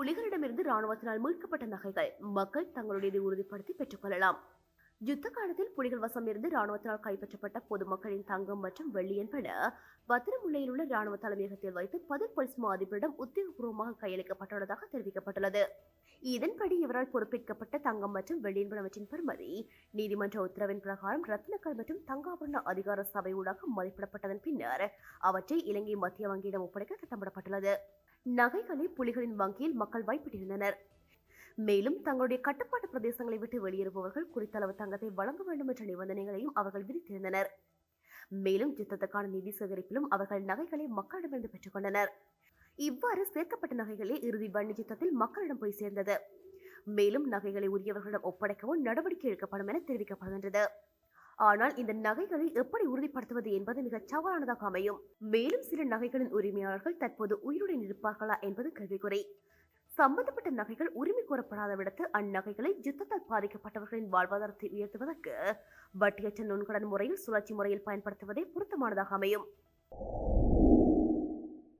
புலிகளிடமிருந்து ராணுவத்தினால் மீட்கப்பட்ட நகைகள் மக்கள் தங்களுடையதை உறுதிப்படுத்தி பெற்றுக்கொள்ளலாம். யுத்த காலத்தில் புலிகள் வசம் இருந்து ராணுவத்தினால் கைப்பற்றப்பட்ட பொதுமக்களின் தங்கம் மற்றும் வெள்ளி என்பன பத்திரமுல்லையில் உள்ள ராணுவ தலைமையகத்தில் வைத்து பதில் போலீஸ் மா அதிபரிடம் உத்தியோகபூர்வமாக கையளிக்கப்பட்டுள்ளதாக தெரிவிக்கப்பட்டுள்ளது. இதன்படி இவரால் பொறுப்பேற்கப்பட்ட தங்கம் மற்றும் வெள்ளி என்பனவற்றின் பெறுமதி நீதிமன்ற உத்தரவின் பிரகாரம் ரத்தினக்கல் மற்றும் தங்காபரண அதிகார சபை ஊடாக மதிப்பிடப்பட்டதன் பின்னர் அவற்றை இலங்கை மத்திய வங்கியிடம் ஒப்படைக்க திட்டமிடப்பட்டுள்ளது. நகைகளை புலிகளின் வங்கியில் மக்கள் வைப்பிட்டிருந்தனர் மேலும் தங்களுடைய கட்டுப்பாட்டு பிரதேசங்களை விட்டு வெளியேறுபவர்கள் குறித்த அளவு தங்கத்தை வழங்க வேண்டும் என்ற நிபந்தனைகளையும் அவர்கள் விதித்திருந்தனர். மேலும் யுத்தத்துக்கான நிதி சேகரிப்பிலும் அவர்கள் நகைகளை மக்களிடமிருந்து பெற்றுக்கொண்டனர் இவ்வாறு சேர்க்கப்பட்ட நகைகளே இறுதி வன்னி யுத்தத்தில் மக்களிடம் போய் சேர்ந்தது. மேலும் நகைகளை உரியவர்களிடம் ஒப்படைக்கவும் நடவடிக்கை எடுக்கப்படும் என தெரிவிக்கப்படுகின்றது. ஆனால் இந்த நகைகளை எப்படி உறுதிப்படுத்துவது என்பது மிகச் சவாலானதாக அமையும். மேலும் சில நகைகளின் உரிமையாளர்கள் தற்போது உயிருடன் இருப்பார்களா என்பது கேள்விக்குறை. சம்பந்தப்பட்ட நகைகள் உரிமை கோரப்படாத விடத்து அந்நகைகளை யுத்தத்தால் பாதிக்கப்பட்டவர்களின் வாழ்வாதாரத்தை உயர்த்துவதற்கு வட்டியற்ற நுண்கடன் முறையில் சுழற்சி முறையில் பயன்படுத்துவதே பொருத்தமானதாக அமையும்.